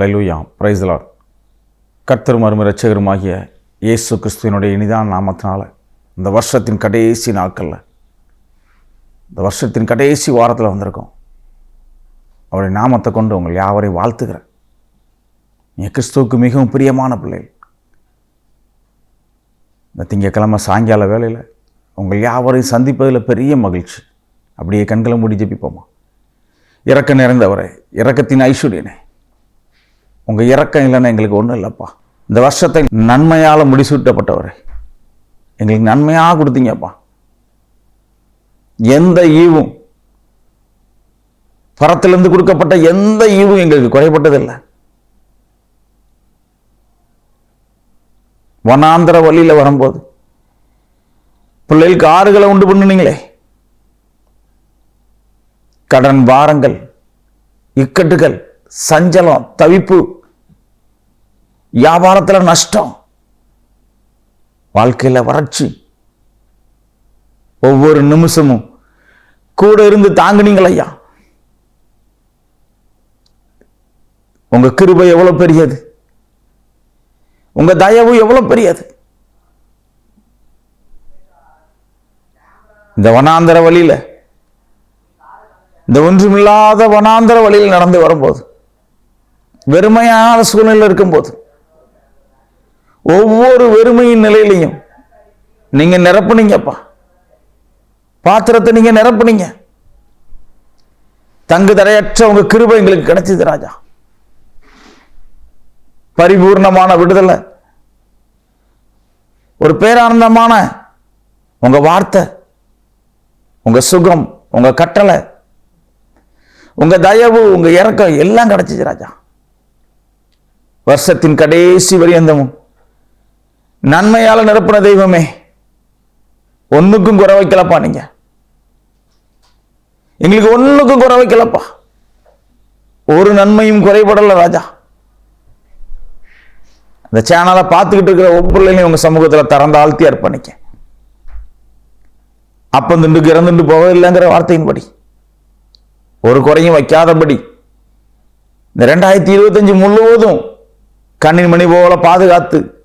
ஹalleluya பிரைஸ்லார் the கர்த்தரும் அருமை ரட்சகருமாகிய இயேசு கிறிஸ்துவனுடைய இனிதான் நாமத்தினால இந்த வருஷத்தின் கடைசி நாட்களில் இந்த வருஷத்தின் கடைசி வாரத்தில் வந்திருக்கோம். அவருடைய நாமத்தை கொண்டு உங்கள் யாவரையும் வாழ்த்துகிறேன். நீங்கள் கிறிஸ்துவுக்கு மிகவும் பிரியமான பிள்ளைகள். இந்த திங்கக்கிழமை சாயங்கால வேலையில் உங்கள் யாவரையும் சந்திப்பதில் பெரிய மகிழ்ச்சி. அப்படியே கண்களை மூடி ஜெபிப்போமா? இறக்க நிறைந்தவரை இறக்கத்தின் ஐஸ்வர்யனே உங்கள் இறக்கம் இல்லைன்னா எங்களுக்கு ஒன்றும் இல்லைப்பா. இந்த வருஷத்தை நன்மையால் முடிசூட்டப்பட்டவர். எங்களுக்கு நன்மையாக கொடுத்தீங்கப்பா. எந்த ஈவும் பரத்திலிருந்து கொடுக்கப்பட்ட எந்த ஈவும் எங்களுக்கு குறைபட்டதில்லை. வனாந்திர வழியில் வரும்போது பிள்ளைகளுக்கு ஆறுகளை உண்டு பண்ணுனீங்களே. கடன் வாரங்கள் இக்கட்டுகள் சஞ்சலம் தவிப்பு வியாபாரத்தில் நஷ்டம். வாழ்க்கையில் வறட்சி. ஒவ்வொரு நிமிஷமும். கூட இருந்து தாங்குனீங்கள் ஐயா உங்க கிருபை எவ்வளவு பெரியது? உங்க தயவு எவ்வளவு பெரியது? இந்த வனாந்தர வழியில இந்த ஒன்றுமில்லாத வனாந்தர வழியில் நடந்து வரும்போது வெறுமையான சூழ்நிலை இருக்கும்போது ஒவ்வொரு வெறுமையின் நிலையிலையும் நீங்க நிரப்புனீங்கப்பா. பாத்திரத்தை நீங்க நிரப்புனீங்க. தங்கு தடையற்ற உங்க கிருபை எங்களுக்கு கிடைச்சது ராஜா. பரிபூர்ணமான விடுதலை. ஒரு பேரானந்தமான உங்க வார்த்தை உங்க சுகம் உங்க கட்டளை உங்க தயவு உங்க இறக்கம் எல்லாம் கிடைச்சிச்சு ராஜா. வருஷத்தின் கடைசி வரியந்தமும் நன்மையால நிரப்பின தெய்வமே ஒண்ணுக்கும் குறை வைக்கலப்பா நீங்க. எங்களுக்கு ஒண்ணுக்கும் குறை வைக்கலப்பா. ஒரு நன்மையும் குறைபடலை ராஜா. இந்த சேனலை பார்த்துக்கிட்டு இருக்கிற ஒவ்வொருலையும் உங்க சமூகத்தில் திறந்தாழ்த்தி அர்ப்பணிக்க. அப்பம் திண்டு இறந்துட்டு போவதில்லைங்கிற வார்த்தையின்படி. ஒரு குறையும் வைக்காதபடி. இந்த ரெண்டாயிரத்தி இருபத்தஞ்சு முழுவதும் கண்ணின் மணி போல பாதுகாத்து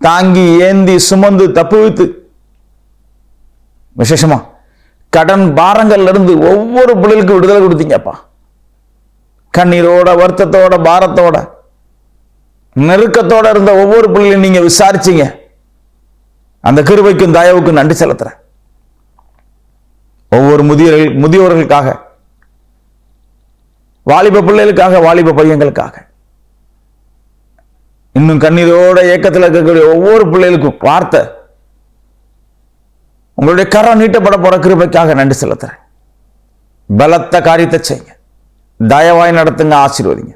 தாங்கி ஏந்தி சுமந்து தப்புவித்து விசேஷமா கடன் பாரங்கள்ல இருந்து ஒவ்வொரு பிள்ளைகளுக்கு விடுதலை கொடுத்தீங்கப்பா. கண்ணீரோட வருத்தத்தோட பாரத்தோட நெருக்கத்தோட இருந்த ஒவ்வொரு பிள்ளையும் நீங்க விசாரிச்சீங்க. அந்த கிருபைக்கும் தயவுக்கும் நன்றி செலுத்துறேன். ஒவ்வொரு முதியோர்கள் முதியோர்களுக்காக வாலிப பிள்ளைகளுக்காக வாலிப பையங்களுக்காக. இன்னும் கண்ணீரோட ஏக்கத்தில் இருக்கக்கூடிய ஒவ்வொரு பிள்ளைகளுக்கும் வார்த்தை. உங்களுடைய கரம் நீட்டப்பட போற கிருபைக்காக நன்றி செலுத்துறேன். பலத்த காரியத்தை செய்யுங்க. தயவாய் நடத்துங்க ஆசீர்வதிங்க.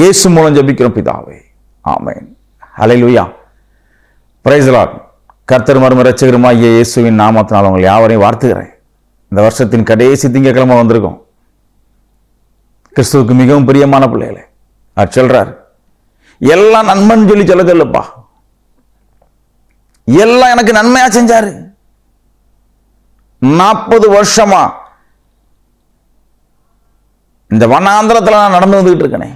இயேசு மூலம் ஜபிக்கிறோம் பிதாவே. ஆமேன். அலையிலுயா பிரைஸ்லா கர்த்தர் மர்ம ரட்சகருமாகிய இயேசுவின் நாமத்தினால் உங்களை யாவரையும் வாழ்த்துகிறேன். இந்த வருஷத்தின் கடைசி திங்கக்கிழமை வந்திருக்கோம். கிறிஸ்துவுக்கு மிகவும் பிரியமான பிள்ளைகளே அவர் சொல்றாரு எல்லாம் நண்பன் சொல்லி சொல்லதில்லப்பா எல்லாம் எனக்கு நன்மையா செஞ்சாரு. நாற்பது வருஷமா இந்த வனாந்திரத்துல நான் நடந்து வந்துகிட்டு இருக்கனே.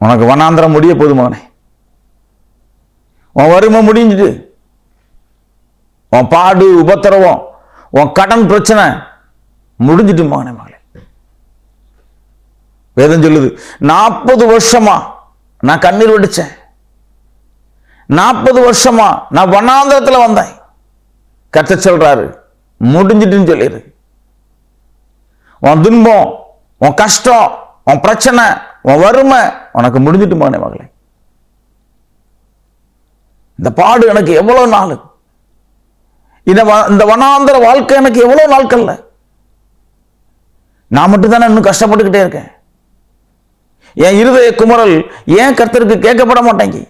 உனக்கு வனாந்திரம் முடிய போது மகனே உன் வறுமை முடிஞ்சுட்டு உன் பாடு உபத்திரவம் உன் கடன் பிரச்சனை முடிஞ்சிட்டு மகனே மகளே வேதம் சொல்லுது நாற்பது வருஷமா நான் கண்ணீர் வெடிச்சேன். நாற்பது வருஷமா நான் வனாந்திரத்துல வந்தேன். கத்த சொல்றாரு முடிஞ்சிட்டுன்னு சொல்லிடு உன் துன்பம் உன் கஷ்டம் உன் பிரச்சனை உன் வறுமை உனக்கு முடிஞ்சிட்டு போனே மகளே. இந்த பாடு எனக்கு எவ்வளவு நாள்? இந்த இந்த வனாந்திர வாழ்க்கை எனக்கு எவ்வளவு நாட்கள்ல? நான் மட்டும் தானே இன்னும் கஷ்டப்பட்டுக்கிட்டே இருக்கேன். என் இருதய குமரல் ஏன் கர்த்தருக்கு கேட்கப்பட மாட்டேங்கி?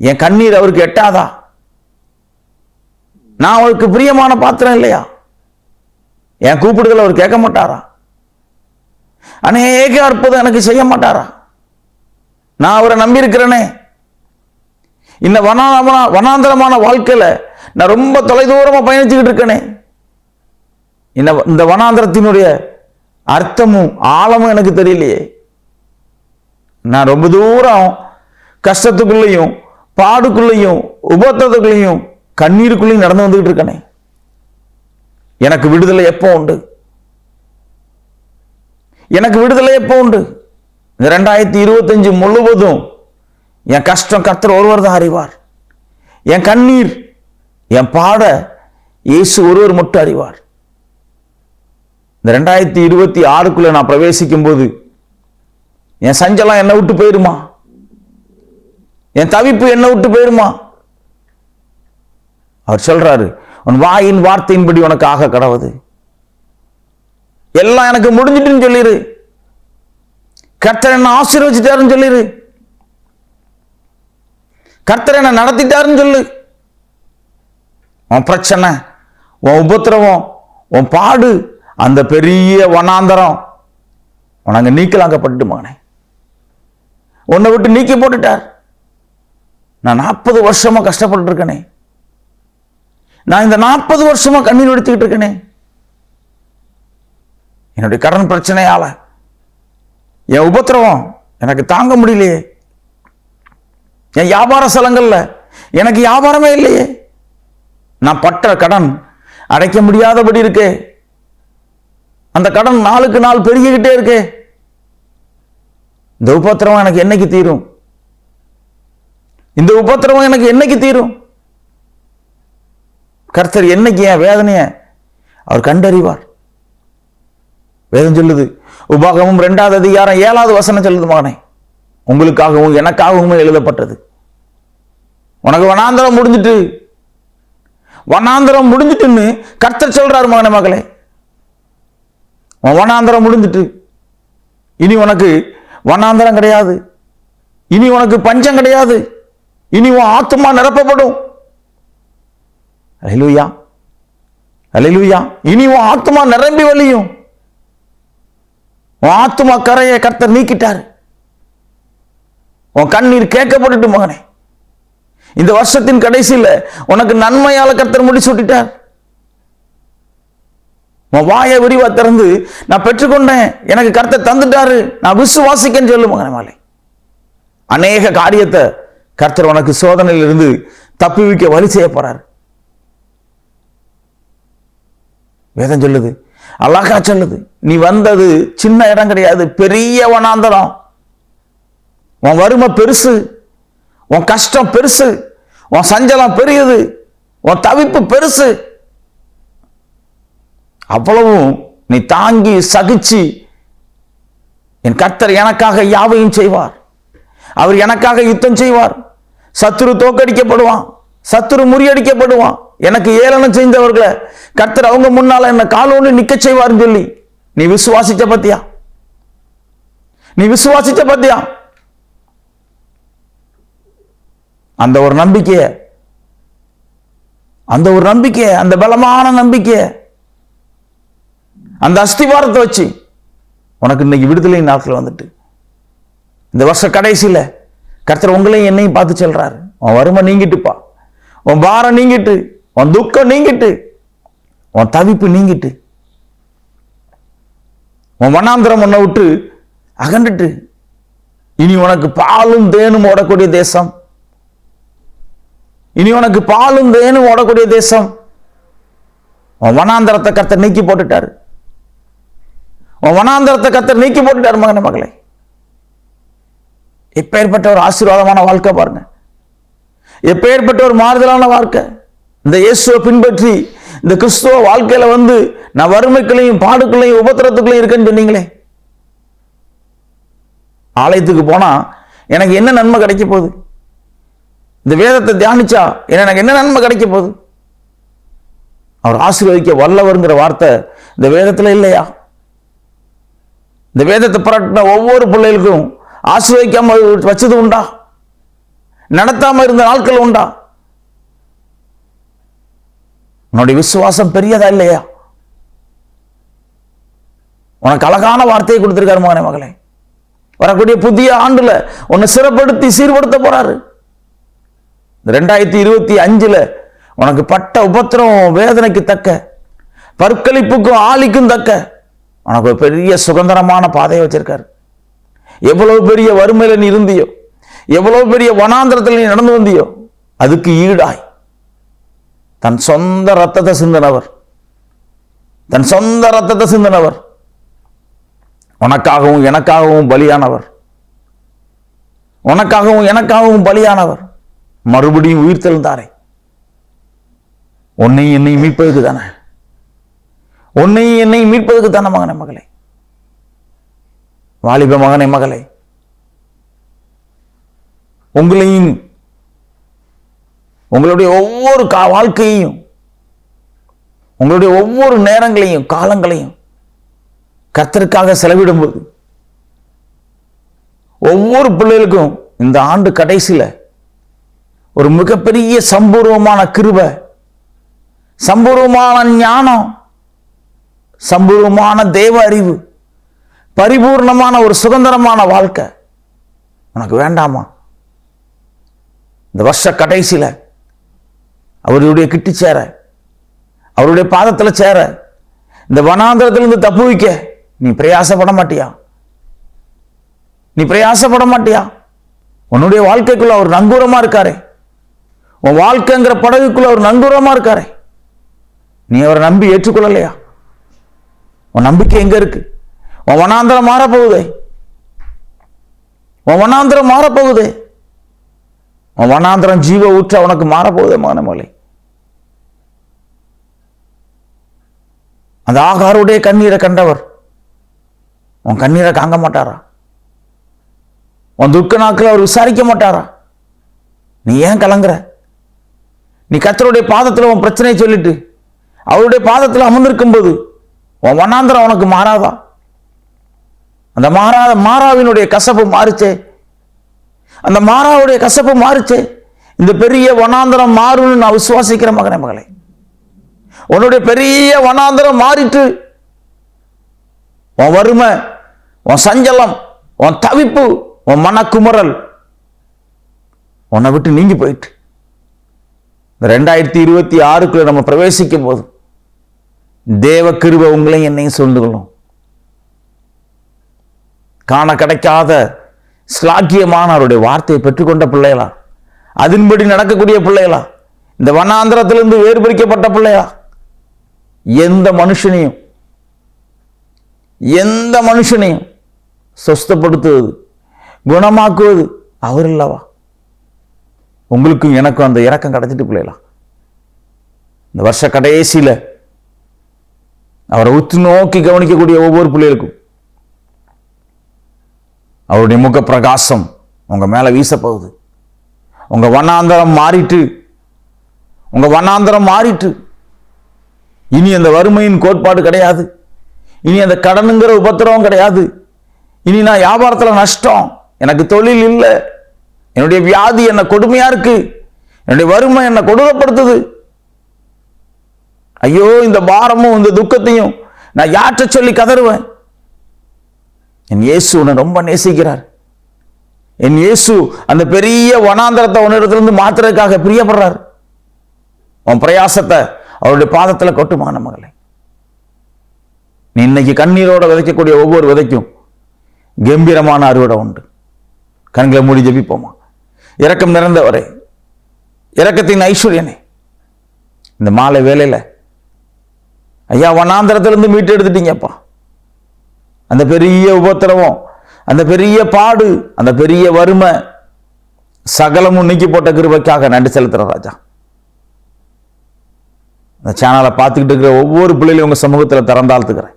என் கண்ணீர் அவருக்கு எட்டாதா? நான் அவருக்கு பிரியமான பாத்திரம் இல்லையா? என் கூப்பிடுதல் அவர் கேட்க மாட்டாரா? அநேக அற்புதம் எனக்கு செய்ய மாட்டாரா? நான் அவரை நம்பியிருக்கிறேனே. இந்த வனாந்தரமான வனாந்தரமான வாழ்க்கையில் நான் ரொம்ப தொலைதூரமாக பயணிச்சுக்கிட்டு இருக்கேனே. இந்த இந்த வனாந்தரத்தினுடைய அர்த்தமும் ஆழமும் எனக்கு தெரியலையே. நான் ரொம்ப தூரம் கஷ்டத்துக்குள்ளேயும் பாடுக்குள்ளேயும் உபத்திரத்துக்குள்ளேயும் கண்ணீருக்குள்ளேயும் நடந்து வந்துகிட்டு இருக்கனே. எனக்கு விடுதலை எப்போ உண்டு? எனக்கு விடுதலை எப்போ உண்டு? இந்த ரெண்டாயிரத்தி இருபத்தஞ்சு முழுவதும் என் கஷ்டம் கத்துற ஒருவர் தான் அறிவார். என் கண்ணீர் என் பாட இயேசு ஒருவர் மட்டும் அறிவார். இந்த ரெண்டாயிரத்தி இருபத்தி ஆறுக்குள்ள நான் பிரவேசிக்கும் போது என் சஞ்சலம் என்னை விட்டு போயிருமா? என் தவிப்பு என்னை விட்டு போயிருமா? அவர் சொல்றாரு உன் வாயின் வார்த்தையின்படி உனக்கு ஆக கடவுது. எல்லாம் எனக்கு முடிஞ்சிட்டுன்னு சொல்லிரு. கர்த்தர் என்ன ஆசீர்வச்சிட்டாருன்னு சொல்லிரு. கர்த்தர் என்ன நடத்திட்டாருன்னு சொல்லு. உன் பிரச்சனை உன் உபத்திரவம் உன் பாடு அந்த பெரிய வனாந்தரம் உனக்கு நீக்கலாங்கப்பட்டு மகனே உன்னை விட்டு நீக்கி போட்டுட்டார். நான் நாற்பது வருஷமாக கஷ்டப்பட்டுருக்கேனே. நான் இந்த நாற்பது வருஷமாக கண்ணீர் எடுத்துக்கிட்டு இருக்கேனே. என்னுடைய கடன் பிரச்சனையால் என் உபத்திரவம் எனக்கு தாங்க முடியலையே. என் வியாபார ஸ்தலங்களில் எனக்கு வியாபாரமே இல்லையே. நான் பட்ட கடன் அடைக்க முடியாதபடி இருக்கே. அந்த கடன் நாளுக்கு நாள் பெருகிக்கிட்டே இருக்கே. இந்த உபத்திரவம் எனக்கு என்னைக்கு தீரும்? இந்த உபத்திரவம் எனக்கு என்னைக்கு தீரும்? கர்த்தர் என்னைக்கு என் வேதனைய அவர் கண்டறிவார்? வேதம் சொல்லுது உபாகமும் ரெண்டாவது அதிகாரம் ஏழாவது வசனம் சொல்லுது மகனே உங்களுக்காகவும் எனக்காகவும் எழுதப்பட்டது. உனக்கு வனாந்தரம் முடிஞ்சிட்டு வனாந்தரம் முடிஞ்சிட்டுன்னு கர்த்தர் சொல்றாரு மகனே மகளே. வனாந்திரம் வனாந்தரம் முடிஞ்சிட்டு இனி உனக்கு வனாந்தரம் கிடையாது. இனி உனக்கு பஞ்சம் கிடையாது. இனி உன் ஆத்துமா நிரப்பப்படும். அலையிலுயா. அலையிலுயா. இனி உன் ஆத்துமா நிரம்பி வழியும். உன் ஆத்மா கரையை கர்த்தர் நீக்கிட்டார். உன் கண்ணீர் கேட்கப்பட்டுட்டு மகனே. இந்த வருஷத்தின் கடைசியில் உனக்கு நன்மையால் கர்த்தர் முடிச்சு விட்டுட்டார் உன் வாயை விரிவா திறந்து நான் பெற்றுக்கொண்டேன் எனக்கு கருத்தை தந்துட்டாரு நான் விசுவாசிக்கன்னு சொல்லு மகனே மாலை அநேக காரியத்தை கர்த்தர் உனக்கு சோதனையிலிருந்து தப்பி வைக்க வழி செய்ய போறார். வேதம் சொல்லுது அழகா சொல்லுது நீ வந்தது சின்ன இடம் கிடையாது பெரிய வனாந்தரம் உன் வறுமை பெருசு உன் கஷ்டம் பெருசு உன் சஞ்சலம் பெரியது உன் தவிப்பு பெருசு அவ்வளவும் நீ தாங்கி சகிச்சு என் கர்த்தர் எனக்காக யாவையும் செய்வார். அவர் எனக்காக யுத்தம் செய்வார். சத்துரு தோக்கடிக்கப்படுவான். சத்துரு முறியடிக்கப்படுவான். எனக்கு ஏளனம் செஞ்சவர்களை கர்த்தர் அவங்க முன்னால் என்ன காலோன்னு நிற்க செய்வார்னு சொல்லி. நீ விசுவாசிச்ச பத்தியா? நீ விசுவாசிச்ச பத்தியா? அந்த ஒரு நம்பிக்கையை அந்த ஒரு நம்பிக்கையை அந்த பலமான நம்பிக்கையை அந்த அஸ்திவாரத்தை வச்சு உனக்கு இன்னைக்கு விடுதலை நாட்கள் வந்துட்டு. இந்த வருஷ கடைசியில கர்த்தர் உங்களையும் என்னையும் பார்த்து சொல்றாரு. உன் வறுமை நீங்கிட்டுப்பா. உன் பாரம் நீங்கிட்டு உன் துக்கம் நீங்கிட்டு உன் தவிப்பு நீங்கிட்டு. உன் வண்ணாந்திரம் உன்னை விட்டு அகண்டுட்டு இனி உனக்கு பாலும் தேனும் ஓடக்கூடிய தேசம். இனி உனக்கு பாலும் தேனும் ஓடக்கூடிய தேசம். உன் வனாந்தரத்தை கர்த்தர் நீக்கி போட்டுட்டாரு. உன் வனாந்தரத்தை கத்தர் நீக்கி போட்டுட்டார் மகன மகளே. எப்பேற்பட்ட ஒரு ஆசீர்வாதமான வாழ்க்கை பாருங்க. எப்பேற்பட்ட ஒரு மாறுதலான வாழ்க்கை. இந்த இயேசுவை பின்பற்றி இந்த கிறிஸ்துவ வாழ்க்கையில வந்து நான் வறுமைக்குள்ளையும் பாடுக்குள்ளையும் உபத்திரத்துக்குள்ளையும் இருக்கேன்னு சொன்னீங்களே. ஆலயத்துக்கு போனா எனக்கு என்ன நன்மை கிடைக்க போகுது? இந்த வேதத்தை தியானிச்சா எனக்கு என்ன நன்மை கிடைக்க போகுது? அவர் ஆசீர்வதிக்க வல்லவருங்கிற வார்த்தை இந்த வேதத்துல இல்லையா? இந்த வேதத்தை புரட்டின ஒவ்வொரு பிள்ளைகளுக்கும் ஆசிர்வதிக்காமல் வச்சது உண்டா? நடத்தாம இருந்த நாட்கள் உண்டா? உன்னுடைய விசுவாசம் பெரியதா இல்லையா? உனக்கு அழகான வார்த்தையை கொடுத்திருக்காரு மகனே மகளே. வரக்கூடிய புதிய ஆண்டுல உன்னை சிறப்படுத்தி சீர்படுத்த போறாரு. ரெண்டாயிரத்தி இருபத்தி அஞ்சுல உனக்கு பட்ட உபத்திரம் வேதனைக்கு தக்க பற்களிப்புக்கும் ஆளிக்கும் தக்க உனக்கு ஒரு பெரிய சுதந்திரமான பாதையை வச்சிருக்காரு. எவ்வளவு பெரிய வறுமையில் நீ இருந்தியோ எவ்வளவு பெரிய வனாந்திரத்தில் நீ நடந்து வந்தியோ அதுக்கு ஈடாய். தன் சொந்த ரத்தத்தை சிந்தினவர். தன் சொந்த ரத்தத்தை சிந்தினவர். உனக்காகவும் எனக்காகவும் பலியானவர். உனக்காகவும் எனக்காகவும் பலியானவர். மறுபடியும் உயிர் தெழுந்தாரே. உன்னையும் என்னை மீட்பதற்கு தானே? உன்னை என்னை மீட்பதற்கு தானே மகனே மகளே? வாலிப மகனை மகளே. உங்களையும் உங்களுடைய ஒவ்வொரு கா வாழ்க்கையையும் உங்களுடைய ஒவ்வொரு நேரங்களையும் காலங்களையும் கர்த்தருக்காக செலவிடும்போது ஒவ்வொரு பிள்ளைகளுக்கும் இந்த ஆண்டு கடைசியில் ஒரு மிகப்பெரிய சம்பூர்வமான கிருபை சம்பூர்வமான ஞானம் சம்பூர்வமான தேவ அறிவு பரிபூர்ணமான ஒரு சுதந்திரமான வாழ்க்கை. உனக்கு வேண்டாமா? இந்த வருஷ கடைசியில் அவருடைய கிட்டி சேர அவருடைய பாதத்துல சேர இந்த வனாந்திரத்திலிருந்து தப்பு வைக்க நீ பிரயாசப்பட மாட்டியா? நீ பிரயாசப்பட மாட்டியா? உன்னுடைய வாழ்க்கைக்குள்ள அவர் நங்கூரமாக இருக்காரே. உன் வாழ்க்கைங்கிற படகுக்குள்ள அவர் நங்கூரமாக இருக்காரே. நீ அவரை நம்பி ஏற்றுக்கொள்ளலையா? உன் நம்பிக்கை எங்க இருக்கு? உன் வனாந்திரம் மாறப்போகுதே. உன் வனாந்திரம் மாறப்போகுதே. உன் வனாந்திரம் ஜீவ ஊற்ற உனக்கு மாறப்போகுதே மகனமலை அந்த ஆகாருடைய கண்ணீரை கண்டவர் உன் கண்ணீரை காங்க மாட்டாரா? உன் துக்க நாட்கள் அவர் விசாரிக்க மாட்டாரா? நீ ஏன் கலங்குற? நீ கத்தருடைய பாதத்தில் உன் பிரச்சனையை சொல்லிட்டு அவருடைய பாதத்தில் அமர்ந்திருக்கும் போது உன் வண்ணாந்திரம் உனக்கு மாறாதா? அந்த மாறாத மாறாவினுடைய கசப்பு மாறுச்சே. அந்த மாறாவுடைய கசப்பு மாறுச்சே. இந்த பெரிய வனாந்திரம் மாறும்னு நான் விசுவாசிக்கிற மகனே மகளே. உன்னுடைய பெரிய வனாந்திரம் மாறிட்டு உன் வறுமை உன் சஞ்சலம் உன் தவிப்பு உன் மனக்குமுறல் உன்னை விட்டு நீங்கி போயிட்டு இந்த ரெண்டாயிரத்தி இருபத்தி ஆறுக்குள்ள நம்ம பிரவேசிக்கும் போது தேவ கிருப உங்களையும் என்னையும் சூழ்ந்து கொள்ளும் காண கிடைக்காத ஸ்லாக்கியமான அவருடைய வார்த்தையை பெற்றுக்கொண்ட பிள்ளைகளா? அதன்படி நடக்கக்கூடிய பிள்ளைகளா? இந்த வனாந்திரத்திலிருந்து வேறுபிரிக்கப்பட்ட பிள்ளையா? எந்த மனுஷனையும் எந்த மனுஷனையும் சொஸ்தப்படுத்துவது குணமாக்குவது அவர் இல்லவா உங்களுக்கும் எனக்கும் அந்த இறக்கம் கிடைச்சிட்டு பிள்ளைகளா? இந்த வருஷ கடைசியில் அவரை உற்று நோக்கி கவனிக்கக்கூடிய ஒவ்வொரு பிள்ளைகளுக்கும். அவருடைய முக பிரகாசம் உங்கள் மேலே வீசப்போகுது. உங்கள் வண்ணாந்தரம் மாறிட்டு உங்கள் வண்ணாந்தரம் மாறிட்டு. இனி அந்த வறுமையின் கோட்பாடு கிடையாது. இனி அந்த கடனுங்கிற உபத்திரவம் கிடையாது. இனி நான் வியாபாரத்தில் நஷ்டம். எனக்கு தொழில் இல்லை. என்னுடைய வியாதி என்ன கொடுமையாக இருக்குது என்னுடைய வறுமை என்னை கொடூரப்படுத்துது ஐயோ இந்த பாரமும் இந்த துக்கத்தையும் நான் யாற்ற சொல்லி கதறுவேன்? என் இயேசு உன்னை ரொம்ப நேசிக்கிறார். என் இயேசு அந்த பெரிய வனாந்தரத்தை உன்னிடத்திலிருந்து மாத்துறதுக்காக பிரியப்படுறார். உன் பிரயாசத்தை அவருடைய பாதத்தில் கொட்டுமான மகளை? நீ இன்னைக்கு கண்ணீரோட விதைக்கக்கூடிய ஒவ்வொரு விதைக்கும் கம்பீரமான அறுவடை உண்டு. கண்களை மூடி ஜெபிப்போமா? இரக்கம் நிறைந்தவரே. இரக்கத்தின் ஐஸ்வர்யனே. இந்த மாலை வேலையில் ஐயா வனாந்திரத்திலிருந்து மீட்டு எடுத்துட்டீங்கப்பா. அந்த பெரிய உபத்திரவம் அந்த பெரிய பாடு அந்த பெரிய வறுமை சகலமும் நீக்கி போட்ட கிருபைக்காக நன்றி செலுத்துகிற ராஜா. இந்த சேனலை பார்த்துக்கிட்டு இருக்கிற ஒவ்வொரு பிள்ளைகளையும் உங்கள் சமூகத்தில் திறந்தாழ்த்துக்கிறேன்.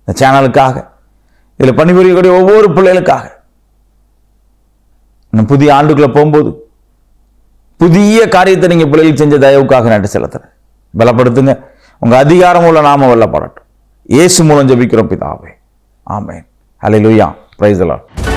இந்த சேனலுக்காக இதில் பணிபுரியக்கூடிய ஒவ்வொரு பிள்ளைகளுக்காக. இன்னும் புதிய ஆண்டுக்குள்ளே போகும்போது புதிய காரியத்தை நீங்கள் பிள்ளைகள் செஞ்ச தயவுக்காக நன்றி செலுத்துறேன். பலப்படுத்துங்க. உங்கள் அதிகாரம் உள்ள நாம வெல்லப்படட்டும். இயேசு மூலம் ஜபிக்கிறோம் பிதாவே. ஆமேன். அலை லுயா the lord.